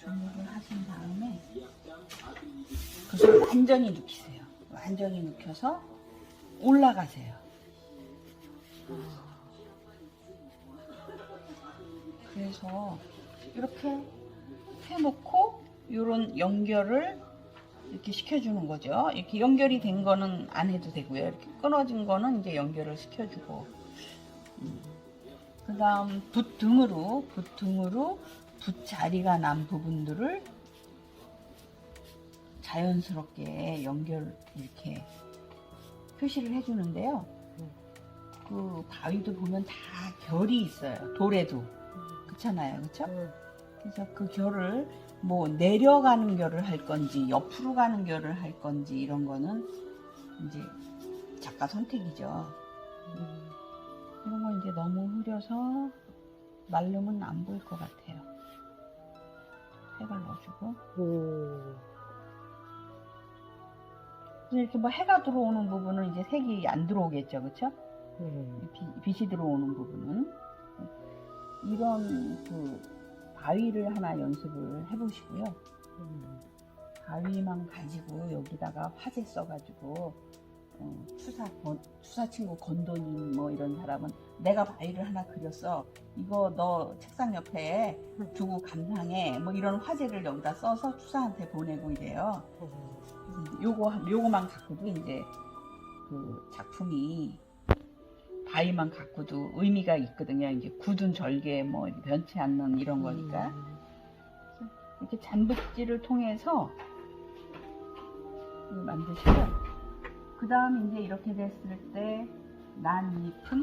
조물을 하신 다음에 그것을 완전히 눕히세요. 완전히 눕혀서 올라가세요. 그래서 이렇게 해놓고 이런 연결을 이렇게 시켜주는 거죠. 이렇게 연결이 된 거는 안 해도 되고요. 이렇게 끊어진 거는 이제 연결을 시켜주고. 그 다음 붓 등으로, 붓 등으로 붓 자리가 난 부분들을 자연스럽게 연결 이렇게 표시를 해주는데요. 그 바위도 보면 다 결이 있어요. 돌에도. 그렇잖아요. 그렇죠? 그래서 그 결을 뭐 내려가는 결을 할 건지 옆으로 가는 결을 할 건지 이런 거는 이제 작가 선택이죠. 이런 거 이제 너무 흐려서 말르면 안 보일 것 같아요. 색을 넣어주고 오. 이렇게 뭐 해가 들어오는 부분은 이제 색이 안 들어오겠죠, 그렇죠? 음. 비- 빛이 들어오는 부분은 이런 그 바위를 하나 연습을 해보시고요. 음. 바위만 가지고 여기다가 화재 써가지고 어, 추사 건- 추사 친구 건도님 뭐 이런 사람은 내가 바위를 하나 그렸어 이거 너 책상 옆에 두고 감상해 뭐 이런 화제를 여기다 써서 추사한테 보내고 이래요. 요거 요거만 갖고도 이제 그 작품이 바위만 갖고도 의미가 있거든요. 이제 굳은 절개 뭐 변치 않는 이런 거니까. 이렇게 잔붓질을 통해서 이걸 만드시고 그 다음 이제 이렇게 됐을 때난 잎은